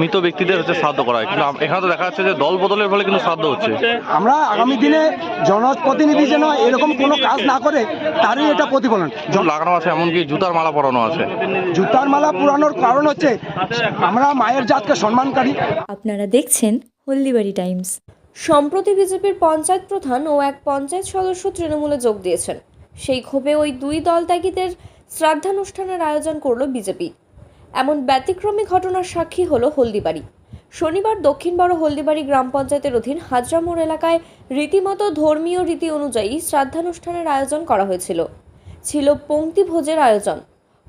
মৃত ব্যক্তিদের হচ্ছে শ্রাদ্ধ করা হয়। কিন্তু এখানে তো দেখা যাচ্ছে যে দল বদলের ফলে কিন্তু শ্রাদ্ধ হচ্ছে। আমরা আগামী দিনে জনপ্রতিনিধি যেন এরকম কোনো কাজ না করে তারই এটা প্রতিফলন। লাগানো আছে এমনকি জুতার মালা পরানো আছে। জুতার মালা পুরানোর কারণ হচ্ছে আমরা মায়ের জাতকে সম্মানকারী। আপনারা দেখছেন হলদিবাড়ি টাইমস। সম্প্রতি বিজেপির পঞ্চায়েত প্রধান ও এক পঞ্চায়েত সদস্য তৃণমূলে যোগ দিয়েছেন। সেই ক্ষোভে ওই দুই দল ত্যাগীদের শ্রাদ্ধানুষ্ঠানের আয়োজন করল বিজেপি। এমন ব্যতিক্রমী ঘটনার সাক্ষী হলো হলদিবাড়ি। শনিবার দক্ষিণ বড় হলদিবাড়ি গ্রাম পঞ্চায়েতের অধীন হাজরামোড় এলাকায় রীতিমতো ধর্মীয় রীতি অনুযায়ী শ্রাদ্ধানুষ্ঠানের আয়োজন করা হয়েছিল। ছিল পঙ্ক্তি ভোজের আয়োজন।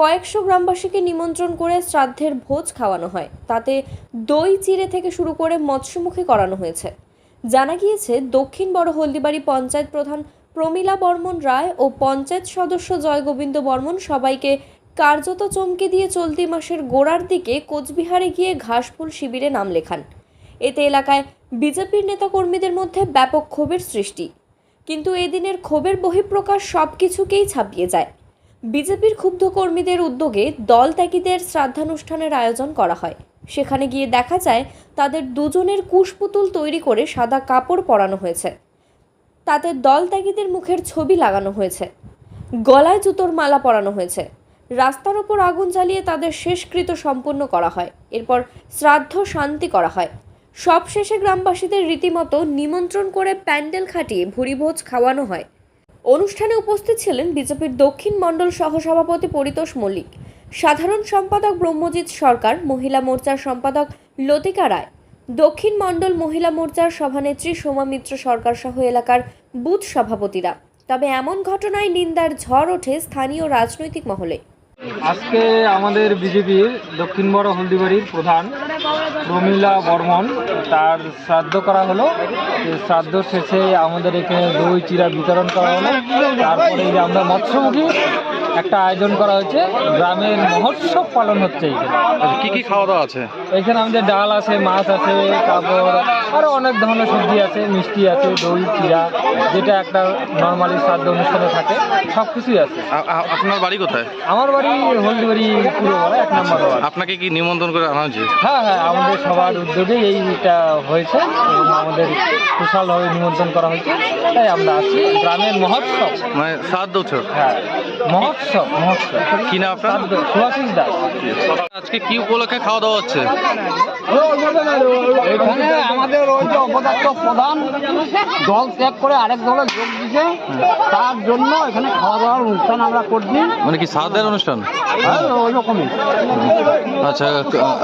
কয়েকশো গ্রামবাসীকে নিমন্ত্রণ করে শ্রাদ্ধের ভোজ খাওয়ানো হয়। তাতে দই চিড়ে থেকে শুরু করে মৎস্যমুখী করানো হয়েছে। জানা গিয়েছে, দক্ষিণ বড় হলদিবাড়ি পঞ্চায়েত প্রধান প্রমীলা বর্মন রায় ও পঞ্চায়েত সদস্য জয়গোবিন্দ বর্মন সবাইকে কার্যত চমকে দিয়ে চলতি মাসের গোড়ার দিকে কোচবিহারে গিয়ে ঘাসফুল শিবিরে নাম লেখান। এতে এলাকায় বিজেপির নেতাকর্মীদের মধ্যে ব্যাপক ক্ষোভের সৃষ্টি। কিন্তু এদিনের ক্ষোভের বহিঃপ্রকাশ সব কিছুকেই ছাপিয়ে যায়। বিজেপির ক্ষুব্ধ কর্মীদের উদ্যোগে দল ত্যাগীদের শ্রাদ্ধানুষ্ঠানের আয়োজন করা হয়। সেখানে গিয়ে দেখা যায়, তাদের দুজনের কুশপুতুল তৈরি করে সাদা কাপড় পরানো হয়েছে। তাতে দল ত্যাগীদের মুখের ছবি লাগানো হয়েছে। গলায় জুতোর মালা পরানো হয়েছে। রাস্তার ওপর আগুন জ্বালিয়ে তাদের শেষকৃত সম্পূর্ণ করা হয়। এরপর শ্রাদ্ধ শান্তি করা হয়। সবশেষে গ্রামবাসীদের রীতিমতো নিমন্ত্রণ করে প্যান্ডেল খাটিয়ে ভুরিভোজ খাওয়ানো হয়। অনুষ্ঠানে উপস্থিত ছিলেন বিজেপির দক্ষিণ মণ্ডল সহসভাপতি পরিতোষ মল্লিক, সাধারণ সম্পাদক ব্রহ্মজিৎ সরকার, মহিলা মোর্চার সম্পাদক লতিকা রায়। দক্ষিণ মণ্ডল মহিলা মোর্চার সভানেত্রী সোমা মিত্র সরকার সহ এলাকার বুথ সভাপতিরা। তবে এমন ঘটনায় নিন্দার ঝড় ওঠে স্থানীয় রাজনৈতিক মহলে। আজকে আমাদের বিজেপির দক্ষিণ বড় হলদিবাড়ির প্রধান প্রমীলা বর্মন, তার শ্রাদ্ধ করা হলো। শ্রাদ্ধ শেষে আমাদের এখানে দই চিরা বিতরণ করা হলো। তারপরে আমরা মৎস্যমুখী একটা আয়োজন করা হয়েছে। গ্রামের মহোৎসব পালন হচ্ছে এখানে কি কি খাওয়া দাওয়া আছে? এখানে আমাদের ডাল আছে মাছ আছে তারপর আরও অনেক ধরনের সবজি আছে মিষ্টি আছে দই চিরা যেটা একটা নর্মালি শ্রাদ্ধ অনুষ্ঠানে থাকে সব কিছুই আছে আপনার বাড়ি কোথায়? আমার বাড়ি হলদিবাড়ি পুরো এক নম্বর আপনাকে কি নিমন্ত্রণ করে আনা হয়েছে? হ্যাঁ হ্যাঁ আমাদের সবার উদ্যোগে এইটা হয়েছে আমাদের স্পেশালভাবে নিমন্ত্রণ করা হয়েছে তাই আমরা আছি। গ্রামের মহোৎসব। মানে শ্রাদ্ধ উৎসব? হ্যাঁ মহোৎসব মহোৎসব কি না আপনার? সুভাষিস দাস। আজকে কি উপলক্ষে খাওয়া দাওয়া হচ্ছে? এখানে আমাদের ওই যে অপদার্থ প্রধান। দল ত্যাগ করে আরেক দলে যোগ দিছে তার জন্য এখানে খাওয়া দাওয়ার অনুষ্ঠান আমরা করছি। মানে কি শ্রাদ্ধের অনুষ্ঠান? হ্যাঁ, ওই রকমই আচ্ছা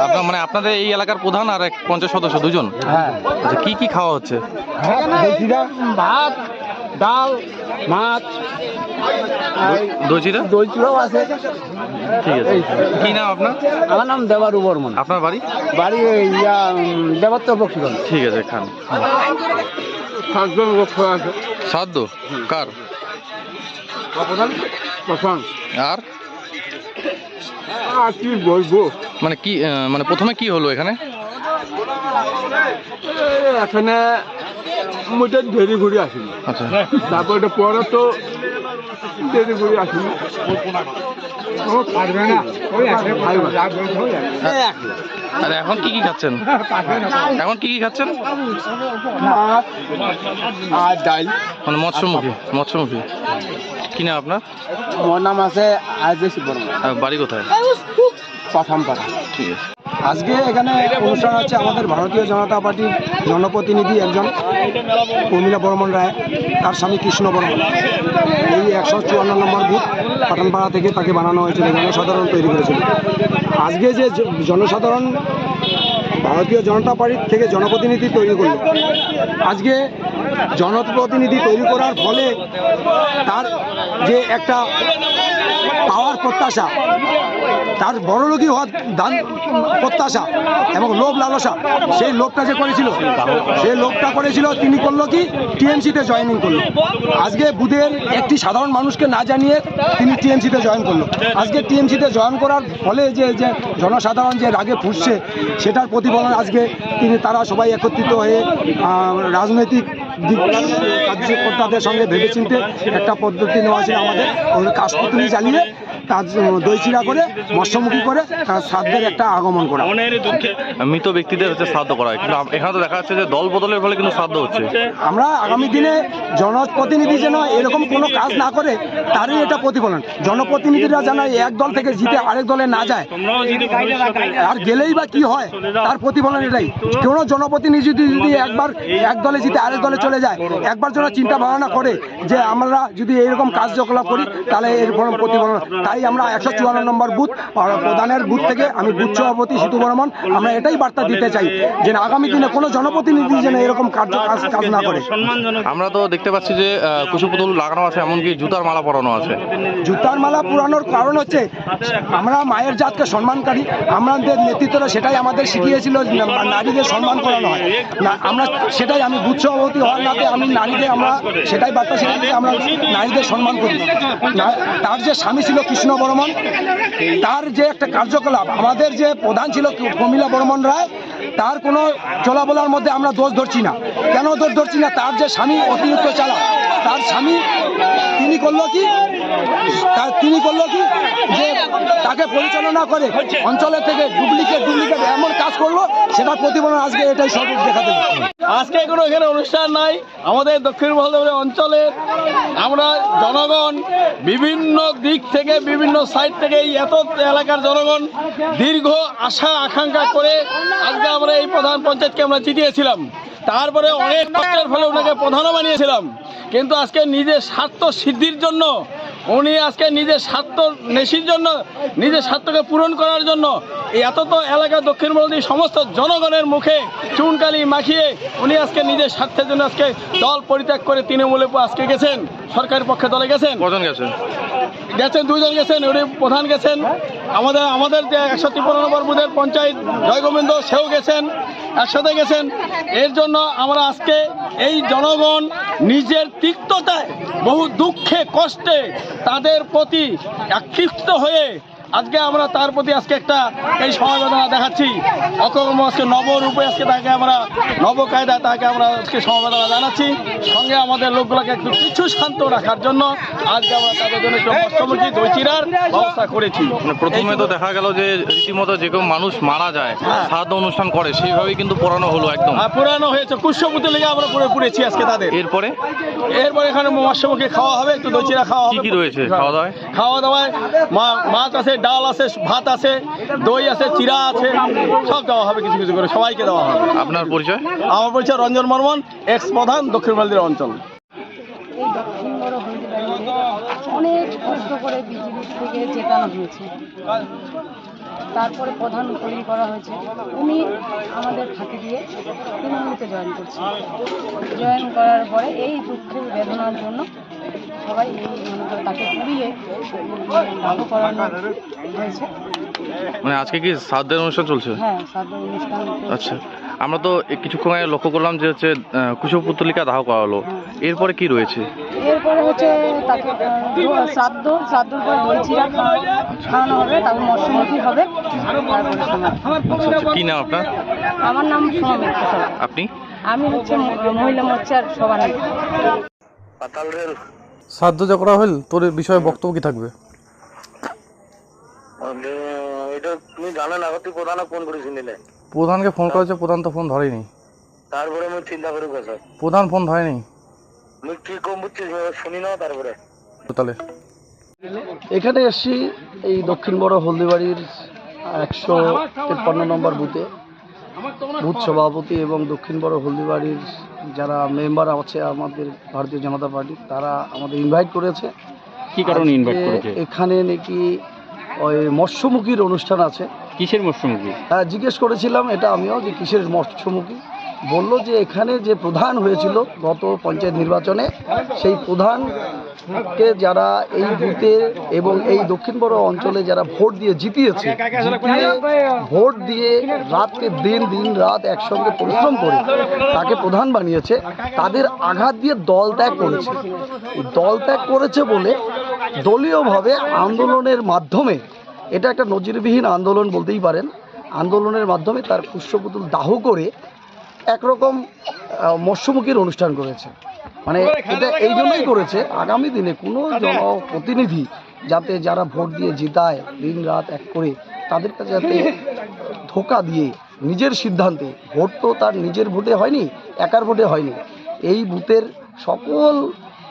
আপনার মানে আপনাদের এই এলাকার প্রধান আর এক পঞ্চাশ সদস্য দুজন? হ্যাঁ। আচ্ছা কি কি খাওয়া হচ্ছে? বেশিরা ভাত ডাল মাছ আছে। ঠিক আছে। কি নাম আপনার? আমার নাম দেবারু বর্মন। আপনার বাড়ি? বাড়ি ইয়া বক্সিগঞ্জ। ঠিক আছে খান। সাতজন লোক আছে। শ্রাদ্ধ কার? আর? আর কি বলব? মানে কি মানে প্রথমে কি হলো এখানে? এখানে মোটা দেরি ঘুরে আসিনি আচ্ছা। তারপরে পরে তো আসিনি। ও পারবে না। ওই আর এখন কি কি খাচ্ছেন? এখন কি কি খাচ্ছেন? আর ডাল মানে মৎস্যমুখী মৎস্যমুখী। কি না আপনার? আমার নাম আছে আজে শিববর্মা বাড়ি কোথায়? পাঠামপাড়া ঠিক আছে। আজকে এখানে অনুষ্ঠান হচ্ছে আমাদের ভারতীয় জনতা পার্টির জনপ্রতিনিধি একজন প্রমীলা বর্মন রায়, তার স্বামী কৃষ্ণ বর্মন। এই একশো চুয়ান্ন নম্বর বুথ পাঠানপাড়া থেকে তাকে বানানো হয়েছিল জনসাধারণ তৈরি করেছিল। আজকে যে জনসাধারণ ভারতীয় জনতা পার্টির থেকে জনপ্রতিনিধি তৈরি করল, আজকে জনপ্রতিনিধি তৈরি করার ফলে তার যে একটা প্রত্যাশা। তার বড়লোকই হওয়ার দান প্রত্যাশা এবং লোভ লালসা। সেই লোভটা যে করেছিল, সেই লোভটা করেছিল তিনি করল কি? টিএমসিতে জয়েনিং করল। আজকে বুধের একটি সাধারণ মানুষকে না জানিয়ে তিনি টিএমসিতে জয়েন করল। আজকে টিএমসিতে জয়েন করার ফলে যে যে জনসাধারণ যে রাগে ফুটছে সেটার প্রতিফলন আজকে তিনি, তারা সবাই একত্রিত হয়ে রাজনৈতিক কার্যকর্তাদের সঙ্গে ভেবেচিন্তে একটা পদ্ধতি নেওয়া ছিল আমাদের। কাশপুতুলি জ্বালিয়ে তার দই চিরা করে মৎস্যমুখী করে তার শ্রাদ্ধের একটা আগমন করা। মৃত ব্যক্তিদের হচ্ছে শ্রাদ্ধ করা হয়। কিন্তু এখানে তো দেখা যাচ্ছে যে দল বদলের ফলে কিন্তু শ্রাদ্ধ হচ্ছে। আমরা আগামী দিনে জনপ্রতিনিধি যেন এরকম কোনো কাজ না করে তারই এটা প্রতিফলন। জনপ্রতিনিধিরা যেন এক দল থেকে জিতে আরেক দলে না যায় আর গেলেই বা কি হয় তার প্রতিফলন এটাই। কোনো জনপ্রতিনিধি যদি যদি একবার এক দলে জিতে আরেক দলে চলে যায় একবার যেন চিন্তা ভাবনা করে যে আমরা যদি এরকম কার্যকলাপ করি তাহলে এরকম প্রতিফলন তাই আমরা একশো চুয়ান্ন নম্বর বুথ প্রধানের বুথ থেকে আমি বুথ সভাপতি সিধু বর্মন আমরা এটাই বার্তা দিতে চাই যে আগামী দিনে কোনো জনপ্রতিনিধি যেন এরকম কার্য কাজ কাজ না করে। আমরা তো দেখতে পাচ্ছি যে আহ, পুতুল লাগানো আছে এমনকি জুতার মালা পরানো আছে। জুতার মালা পুরানোর কারণ হচ্ছে আমরা মায়ের জাতকে সম্মানকারী। আমাদের নেতৃত্বরা সেটাই আমাদের শিখিয়েছিল যে নারীদের সম্মান করানো হয়। না আমরা সেটাই আমি বুথ সভাপতি হওয়ার নাতে আমি নারীদের আমরা সেটাই বার্তা শিখিয়েছি আমরা নারীদের সম্মান করি। তার যে স্বামী ছিল কৃষ্ণ বর্মন, তার যে একটা কার্যকলাপ, আমাদের যে প্রধান ছিল প্রমীলা বর্মন রায়, তার কোনো চলাবলার মধ্যে আমরা দোষ ধরছি না। কেন দোষ ধরছি না? তার যে স্বামী অতিরিক্ত চালা তার স্বামী তিনি করল কি? তার তিনি করল কি? যে তাকে পরিচালনা করে অঞ্চলের থেকে ডুপ্লিকেট ডুপ্লিকেট এমন কাজ করল, সেটা প্রতিফলন আজকে এটাই সব দেখা দেবে। আজকে কোনো এখানে অনুষ্ঠান নাই। আমাদের দক্ষিণ মহলদপুর অঞ্চলের আমরা জনগণ বিভিন্ন দিক থেকে বিভিন্ন সাইড থেকে এই এত এলাকার জনগণ দীর্ঘ আশা, আকাঙ্ক্ষা করে আজকে আমরা এই প্রধান পঞ্চায়েতকে আমরা জিতিয়েছিলাম। তারপরে অনেক কষ্টের ফলে ওনাকে প্রধানও বানিয়েছিলাম। কিন্তু আজকে নিজের স্বার্থ সিদ্ধির জন্য, উনি আজকে নিজের স্বার্থ নেশির জন্য, নিজের স্বার্থকে পূরণ করার জন্য এত তো এলাকা দক্ষিণ ভারতের সমস্ত জনগণের মুখে চুনকালি মাখিয়ে উনি আজকে নিজের স্বার্থের জন্য আজকে দল পরিত্যাগ করে তৃণমূলে আজকে গেছেন, সরকারের পক্ষে দলে গেছেন। কজন গেছে গেছেন দুইজন গেছেন, উনি প্রধান গেছেন। আমাদের আমাদের যে একশো তিপ্পান্ন নম্বর বুধের পঞ্চায়েত জয়গোবিন্দ, সেও গেছেন, একসাথে গেছেন। এর জন্য আমরা আজকে এই জনগণ নিজের তিক্ততায়, বহু দুঃখে, কষ্টে তাদের প্রতি একৃষ্ট হয়ে আজকে আমরা তার প্রতি আজকে একটা এই সমবেদনা দেখাচ্ছি। অকর্ম আজকে নবরূপে আজকে তাকে আমরা নব কায়দায় তাকে আমরা আজকে সমবেদনা জানাচ্ছি। সঙ্গে আমাদের লোকগুলোকে একটু কিছু শান্ত রাখার জন্য আজকে আমরা তাদের জন্য একটু মৎস্যমুখী দই চিরার ব্যবস্থা করেছি। মানে প্রথমে তো দেখা গেল যে রীতিমতো যে কেউ মানুষ মারা যায় শ্রাদ্ধ অনুষ্ঠান করে সেইভাবেই কিন্তু পড়ানো হলো একদম। আর পুরানো হয়েছে। কুষ্যপুতে লেগে আমরা পুরো পুড়েছি আজকে তাদের। এরপরে? এরপর এখানে মৎস্যমুখী খাওয়া হবে একটু দই চিরা খাওয়া হবে। কি রয়েছে খাওয়া দাওয়ায়? খাওয়া দাওয়ায় মা- মাছ আছে ডাল আছে ভাত আছে দই আছে চিরা আছে সব দেওয়া হবে কিছু কিছু করে সবাইকে দেওয়া হবে। আপনার পরিচয়? আমার পরিচয় রঞ্জন বর্মন এক্স প্রধান দক্ষিণ মালদির অঞ্চল। অনেক কষ্ট করে বিজেপি থেকে জেতানো হয়েছে। তারপরে প্রধান তৈরি করা হয়েছে। উনি আমাদের ফাঁকি দিয়ে তৃণমূলতে জয়েন করছে জয়েন করার পরে এই দুঃখের বেদনার জন্য সবাই এই মনে করে তাকে পুড়িয়ে দাহ করানো হয়েছে। মানে আজকে কি শ্রাদ্ধের অনুষ্ঠান চলছে? হ্যাঁ অনুষ্ঠান আচ্ছা আমরা তো কিছুক্ষণ আগে লক্ষ্য করলাম যে হচ্ছে কুশব পুতলিকা দাহ করা হলো এরপরে কি রয়েছে? এরপরে হচ্ছে তাকে শ্রাদ্ধ শ্রাদ্ধর পরে দই চিরা খাওয়ানো হবে তারপর মৎস্যমুখী হবে। তারপরে আচ্ছা কি নাম আপনার? আমার নাম সোমা আপনি? আমি হচ্ছে মহিলা মোর্চার সভানেত্রী। সাহায্য যা করা হল তোর বিষয়ে বক্তব্য কি থাকবে? এটা তুমি জানো না তুই প্রধান ফোন করেছিলি প্রধানকে ফোন করেছে প্রধান তো ফোন ধরেনি। তারপরে আমি চিন্তা করে গেছে প্রধান ফোন ধরেনি। আমি কি কম বুঝছিস শুনি না তারপরে। তাহলে। এখানে এসছি এই দক্ষিণ বড় হলদিবাড়ির একশো তেপ্পান্ন নম্বর বুথে। বুথ সভাপতি এবং দক্ষিণ বড় হলদিবাড়ির যারা মেম্বার আছে আমাদের ভারতীয় জনতা পার্টি তারা আমাদের ইনভাইট করেছে। কি কারণে ইনভাইট করেছে? এখানে নাকি ওই মৎস্যমুখীর অনুষ্ঠান আছে। কিসের মৎস্যমুখী? হ্যাঁ জিজ্ঞেস করেছিলাম এটা আমিও যে কিসের মৎস্যমুখী? বলল যে এখানে যে প্রধান হয়েছিল গত পঞ্চায়েত নির্বাচনে সেই প্রধানকে যারা এই বুথে এবং এই দক্ষিণ বড় অঞ্চলে যারা ভোট দিয়ে জিতিয়েছে, জিতিয়ে ভোট দিয়ে রাতকে দিন দিন রাত একসঙ্গে পরিশ্রম করে তাকে প্রধান বানিয়েছে, তাদের আঘাত দিয়ে দল ত্যাগ করেছে। দল ত্যাগ করেছে বলে দলীয়ভাবে আন্দোলনের মাধ্যমে, এটা একটা নজিরবিহীন আন্দোলন বলতেই পারেন, আন্দোলনের মাধ্যমে তার পুষ্পপুতুল দাহ করে একরকম মৎস্যমুখীর অনুষ্ঠান করেছে। মানে এটা এই জন্যই করেছে। আগামী দিনে কোনো জনপ্রতিনিধি যাতে যারা ভোট দিয়ে জিতায় দিন রাত এক করে তাদের কাছে যাতে ধোকা দিয়ে নিজের সিদ্ধান্তে ভোট তো তার নিজের ভোটে হয়নি একার ভোটে হয়নি। এই বুথের সকল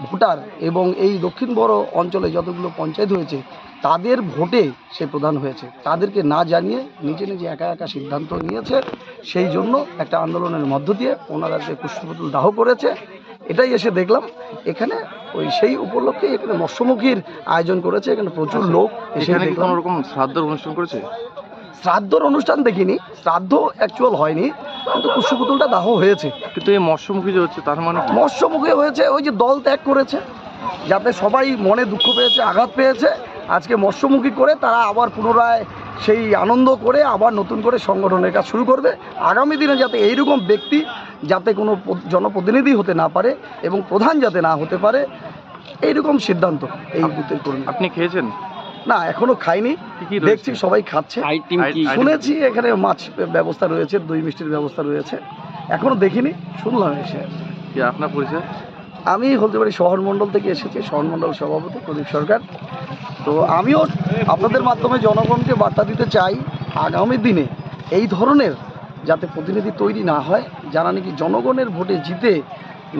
ভোটার এবং এই দক্ষিণ বড় অঞ্চলে যতগুলো পঞ্চায়েত হয়েছে তাদের ভোটে সে প্রধান হয়েছে। তাদেরকে না জানিয়ে নিজে নিজে একা একা সিদ্ধান্ত নিয়েছে সেই জন্য একটা আন্দোলনের মধ্য দিয়ে ওনারা যে পুষ্পপুতুল দাহ করেছে এটাই এসে দেখলাম এখানে ওই সেই উপলক্ষে এখানে মৎস্যমুখীর আয়োজন করেছে এখানে প্রচুর লোক এসে কোনো রকম শ্রাদ্ধের অনুষ্ঠান করেছে? শ্রাদ্ধর অনুষ্ঠান দেখিনি শ্রাদ্ধ অ্যাকচুয়াল হয়নি কিন্তু পুষ্পপুতুলটা দাহ হয়েছে। কিন্তু এই মৎস্যমুখী যে হচ্ছে তার মানে মৎস্যমুখী হয়েছে ওই যে দল ত্যাগ করেছে যাতে সবাই মনে দুঃখ পেয়েছে আঘাত পেয়েছে আজকে মৎস্যমুখী করে তারা আবার পুনরায় সেই আনন্দ করে আবার নতুন করে সংগঠনের কাজ শুরু করবে। আগামী দিনে যাতে এইরকম ব্যক্তি যাতে কোনো জনপ্রতিনিধি হতে না পারে এবং প্রধান যাতে না হতে পারে এইরকম সিদ্ধান্ত এই বুথের কর্মী আপনি খেয়েছেন? না এখনও খাইনি। দেখছি সবাই খাচ্ছে। শুনেছি এখানে মাছ ব্যবস্থা রয়েছে দই মিষ্টির ব্যবস্থা রয়েছে। এখনও দেখিনি শুনলাম এসে। কি আপনার পরিচয়? আমি হলদিবাড়ি শহর মণ্ডল থেকে এসেছি শহর মণ্ডল সভাপতি প্রদীপ সরকার। তো আমিও আপনাদের মাধ্যমে জনগণকে বার্তা দিতে চাই আগামী দিনে এই ধরনের যাতে প্রতিনিধি তৈরি না হয়, যারা নাকি জনগণের ভোটে জিতে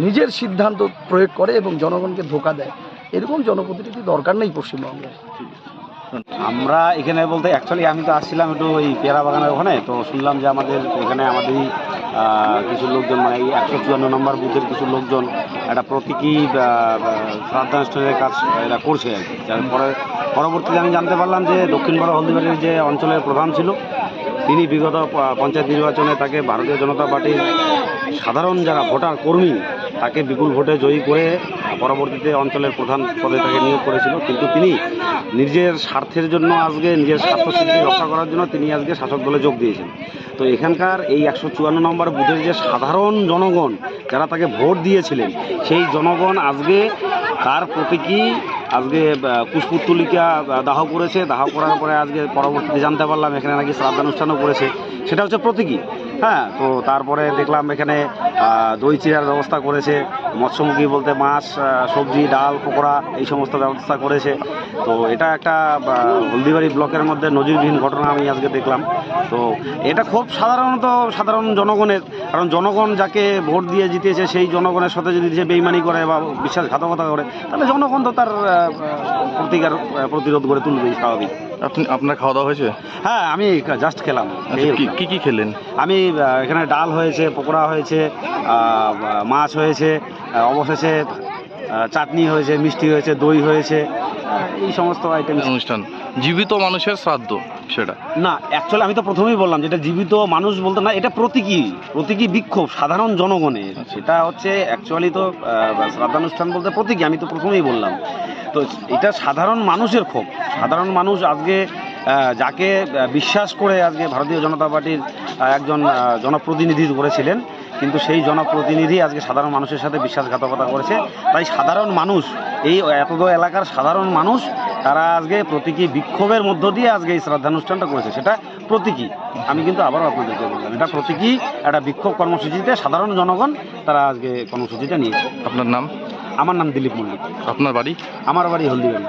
নিজের সিদ্ধান্ত প্রয়োগ করে এবং জনগণকে ধোকা দেয়। এরকম জনপ্রতিনিধি দরকার নেই পশ্চিমবঙ্গে। আমরা এখানে বলতে অ্যাকচুয়ালি আমি তো আসছিলাম একটু ওই পেয়ারা বাগানের ওখানে, তো শুনলাম যে আমাদের এখানে আমাদেরই কিছু লোকজন মানে এই একশো চুয়ান্ন নম্বর বুথের কিছু লোকজন একটা প্রতীকী শ্রাদ্ধানুষ্ঠানের কাজ এরা করছে আর কি। যার পরে, পরবর্তীতে আমি জানতে পারলাম যে দক্ষিণ বড় হলদিবাড়ির যে অঞ্চলের প্রধান ছিল তিনি বিগত পঞ্চায়েত নির্বাচনে তাকে ভারতীয় জনতা পার্টির সাধারণ যারা ভোটার কর্মী, তাকে বিপুল ভোটে জয়ী করে পরবর্তীতে অঞ্চলের প্রধান পদে তাকে নিয়োগ করেছিল। কিন্তু তিনি নিজের স্বার্থের জন্য আজকে, নিজের স্বার্থ রক্ষা করার জন্য তিনি আজকে শাসক দলে যোগ দিয়েছেন। তো এখানকার এই একশো চুয়ান্ন নম্বর বুথের যে সাধারণ জনগণ যারা তাকে ভোট দিয়েছিলেন, সেই জনগণ আজকে তার প্রতীকী আজকে কুশপুত্তলিকা দাহ করেছে। দাহ করার পরে আজকে পরবর্তীতে জানতে পারলাম, এখানে নাকি শ্রাদ্ধানুষ্ঠানও করেছে। সেটা হচ্ছে প্রতীকী। হ্যাঁ তো তারপরে দেখলাম এখানে দই চিরার ব্যবস্থা করেছে, মৎস্যমুখী বলতে মাছ সবজি, ডাল, পকোড়া, এই সমস্ত ব্যবস্থা করেছে। তো এটা একটা হলদিবাড়ি ব্লকের মধ্যে নজিরবিহীন ঘটনা আমি আজকে দেখলাম। তো এটা খুব সাধারণত সাধারণ জনগণের, কারণ জনগণ যাকে ভোট দিয়ে জিতেছে, সেই জনগণের সাথে যদি সে বেইমানি করে বা বিশ্বাসঘাতকতা করে, তাহলে জনগণ তো তার প্রতিকার প্রতিরোধ করে তুলবে স্বাভাবিক। আপনি আপনার খাওয়া দাওয়া হয়েছে? হ্যাঁ আমি জাস্ট খেলাম আচ্ছা, কি কি। খেলেন? আমি এখানে ডাল হয়েছে পকোড়া হয়েছে মাছ হয়েছে অবশেষে চাটনি হয়েছে মিষ্টি হয়েছে দই হয়েছে এই সমস্ত আইটেম অনুষ্ঠান। জীবিত মানুষের শ্রাদ্ধ সেটা। না অ্যাকচুয়ালি আমি তো প্রথমেই বললাম যেটা জীবিত মানুষ বলতে না এটা প্রতীকী প্রতীকী বিক্ষোভ সাধারণ জনগণের। সেটা হচ্ছে অ্যাকচুয়ালি তো শ্রাদ্ধানুষ্ঠান বলতে প্রতীকী আমি তো প্রথমেই বললাম। তো এটা সাধারণ মানুষের ক্ষোভ। সাধারণ মানুষ আজকে যাকে বিশ্বাস করে আজকে ভারতীয় জনতা পার্টির একজন জনপ্রতিনিধি করেছিলেন কিন্তু সেই জনপ্রতিনিধি আজকে সাধারণ মানুষের সাথে বিশ্বাসঘাতকতা করেছে। তাই সাধারণ মানুষ এই এতদ এলাকার সাধারণ মানুষ তারা আজকে প্রতীকী বিক্ষোভের মধ্য দিয়ে আজকে এই শ্রদ্ধানুষ্ঠানটা করেছে। সেটা প্রতীকী। আমি কিন্তু আবারও আপনাদেরকে বললাম এটা প্রতীকী একটা বিক্ষোভ কর্মসূচিতে সাধারণ জনগণ তারা আজকে কর্মসূচিটা নিয়েছে। আপনার নাম? আমার নাম দিলীপ মল্লিক। আপনার বাড়ি? আমার বাড়ি হলদিবাড়ি।